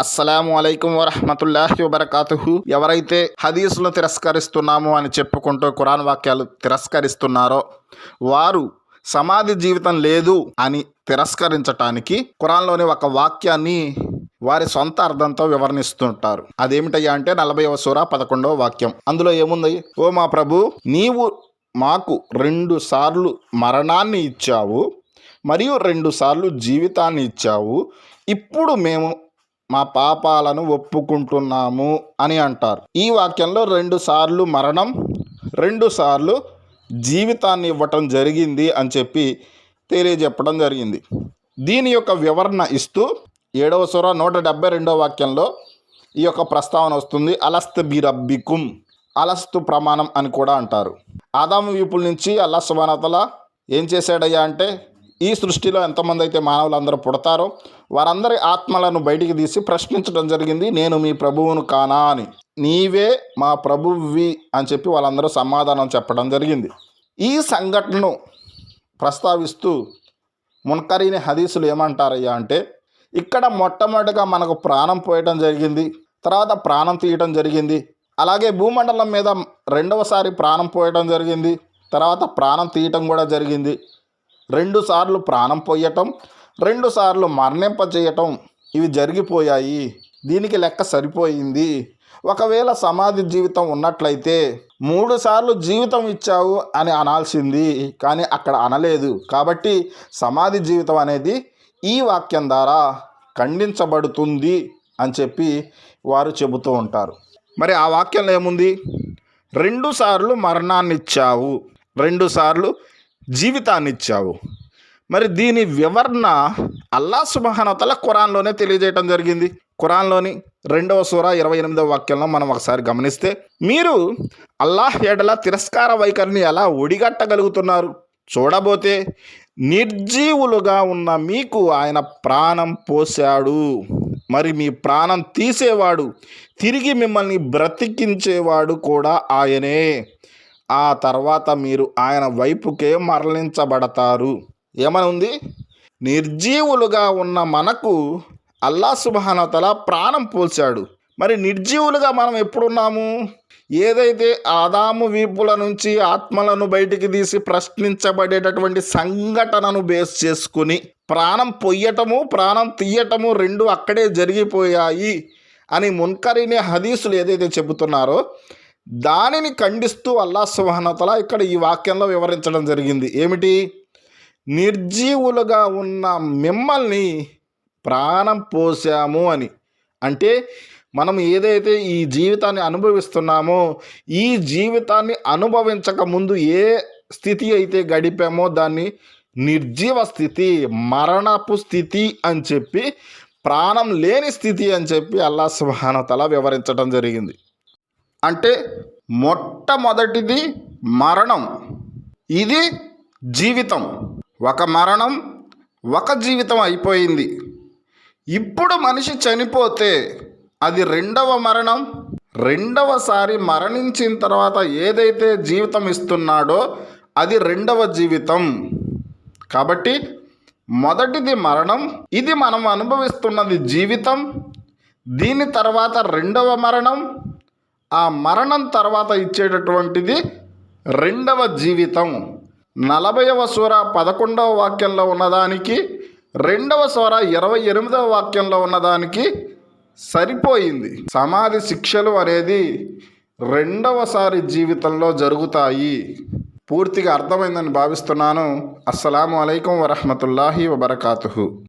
అస్సలాము అలైకుం వరహమతుల్లాహి వబర్కాతుహు. ఎవరైతే హదీసులను తిరస్కరిస్తున్నాము అని చెప్పుకుంటూ ఖురాన్ వాక్యాలు తిరస్కరిస్తున్నారో వారు సమాధి జీవితం లేదు అని తిరస్కరించటానికి ఖురాన్లోని ఒక వాక్యాన్ని వారి సొంత అర్థంతో వివరణిస్తుంటారు. అదేమిటయ్యా అంటే నలభైవ సూర పదకొండవ వాక్యం. అందులో ఏముంది? ఓ మా ప్రభు నీవు మాకు రెండు సార్లు మరణాన్ని ఇచ్చావు మరియు రెండు సార్లు జీవితాన్ని ఇచ్చావు. ఇప్పుడు మేము మా పాపాలను ఒప్పుకుంటున్నాము అని అంటారు. ఈ వాక్యంలో రెండు సార్లు మరణం రెండు సార్లు జీవితాన్ని ఇవ్వటం జరిగింది అని చెప్పి తెలియజెప్పడం జరిగింది. దీని యొక్క వివరణ ఇస్తూ ఏడవ సుర నూట డెబ్బై రెండవ వాక్యంలో ఈ యొక్క ప్రస్తావన వస్తుంది. అలస్త్ బిరబ్బికుం అలస్తు ప్రమాణం అని కూడా అంటారు. ఆదాము వీపుల నుంచి అల్లా సుబానతల ఏం చేశాడయ్యా అంటే ఈ సృష్టిలో ఎంతమంది అయితే మానవులందరూ పుడతారో వారందరి ఆత్మలను బయటికి తీసి ప్రశ్నించడం జరిగింది నేను మీ ప్రభువును కానా అని. నీవే మా ప్రభువి అని చెప్పి వాళ్ళందరూ సమాధానం చెప్పడం జరిగింది. ఈ సంఘటనను ప్రస్తావిస్తూ మున్కరీని హదీసులు ఏమంటారయ్యా అంటే ఇక్కడ మొట్టమొదటిగా మనకు ప్రాణం పోయటం జరిగింది తర్వాత ప్రాణం తీయటం జరిగింది అలాగే భూమండలం మీద రెండవసారి ప్రాణం పోయటం జరిగింది తర్వాత ప్రాణం తీయటం కూడా జరిగింది. రెండుసార్లు ప్రాణం పోయటం రెండుసార్లు మరణింపజేయటం ఇవి జరిగిపోయాయి. దీనికి లెక్క సరిపోయింది. ఒకవేళ సమాధి జీవితం ఉన్నట్లయితే మూడు సార్లు జీవితం ఇచ్చావు అని అనాల్సింది. కానీ అక్కడ అనలేదు. కాబట్టి సమాధి జీవితం అనేది ఈ వాక్యం ద్వారా ఖండించబడుతుంది అని చెప్పి వారు చెబుతూ ఉంటారు. మరి ఆ వాక్యంలో ఏముంది? రెండు సార్లు రెండుసార్లు జీవితాన్నిచ్చావు. జీవితాన్ని ఇచ్చావు మరి దీని వివరణ అల్లా సుబహానతల ఖురాన్లోనే తెలియజేయటం జరిగింది. ఖురాన్లోని రెండవ సూర ఇరవై ఎనిమిదవ వాక్యంలో మనం ఒకసారి గమనిస్తే మీరు అల్లాహ్ ఎడల తిరస్కార వైఖరిని ఎలా ఒడిగట్టగలుగుతున్నారు? చూడబోతే నిర్జీవులుగా ఉన్న మీకు ఆయన ప్రాణం పోశాడు. మరి మీ ప్రాణం తీసేవాడు తిరిగి మిమ్మల్ని బ్రతికించేవాడు కూడా ఆయనే. ఆ తర్వాత మీరు ఆయన వైపుకే మరలించబడతారు. ఏమని ఉంది? నిర్జీవులుగా ఉన్న మనకు అల్లా సుబహానతల ప్రాణం పోల్చాడు మరి నిర్జీవులుగా మనం ఎప్పుడున్నాము? ఏదైతే ఆదాము వీపుల నుంచి ఆత్మలను బయటికి తీసి ప్రశ్నించబడేటటువంటి సంఘటనను బేస్ చేసుకుని ప్రాణం పొయ్యటము ప్రాణం తీయటము రెండు అక్కడే జరిగిపోయాయి అని మున్కరిని హదీసులు ఏదైతే చెబుతున్నారో దానిని ఖండిస్తూ అల్లా సుహనతల ఇక్కడ ఈ వాక్యంలో వివరించడం జరిగింది. ఏమిటి? నిర్జీవులుగా ఉన్న మిమ్మల్ని ప్రాణం పోసాము అని. అంటే మనం ఏదైతే ఈ జీవితాన్ని అనుభవిస్తున్నామో ఈ జీవితాన్ని అనుభవించక ముందు ఏ స్థితి అయితే గడిపామో దాన్ని నిర్జీవ స్థితి మరణపు స్థితి అని చెప్పి ప్రాణం లేని స్థితి అని చెప్పి అల్లా సుహానతల వివరించడం జరిగింది. అంటే మొట్టమొదటిది మరణం. ఇది జీవితం. ఒక మరణం ఒక జీవితం అయిపోయింది. ఇప్పుడు మనిషి చనిపోతే అది రెండవ మరణం. రెండవసారి మరణించిన తర్వాత ఏదైతే జీవితం ఇస్తున్నాడో అది రెండవ జీవితం. కాబట్టి మొదటిది మరణం. ఇది మనం అనుభవిస్తున్నది జీవితం. దీని తర్వాత రెండవ మరణం. ఆ మరణం తర్వాత ఇచ్చేటటువంటిది రెండవ జీవితం. నలభైవ సూర పదకొండవ వాక్యంలో ఉన్నదానికి రెండవ స్వర ఇరవై ఎనిమిదవ వాక్యంలో ఉన్నదానికి సరిపోయింది. సమాధి శిక్షలు అనేది రెండవసారి జీవితంలో జరుగుతాయి. పూర్తిగా అర్థమైందని భావిస్తున్నాను. అస్సలం అయికం వరహమతుల్లాహి వబర్కాతు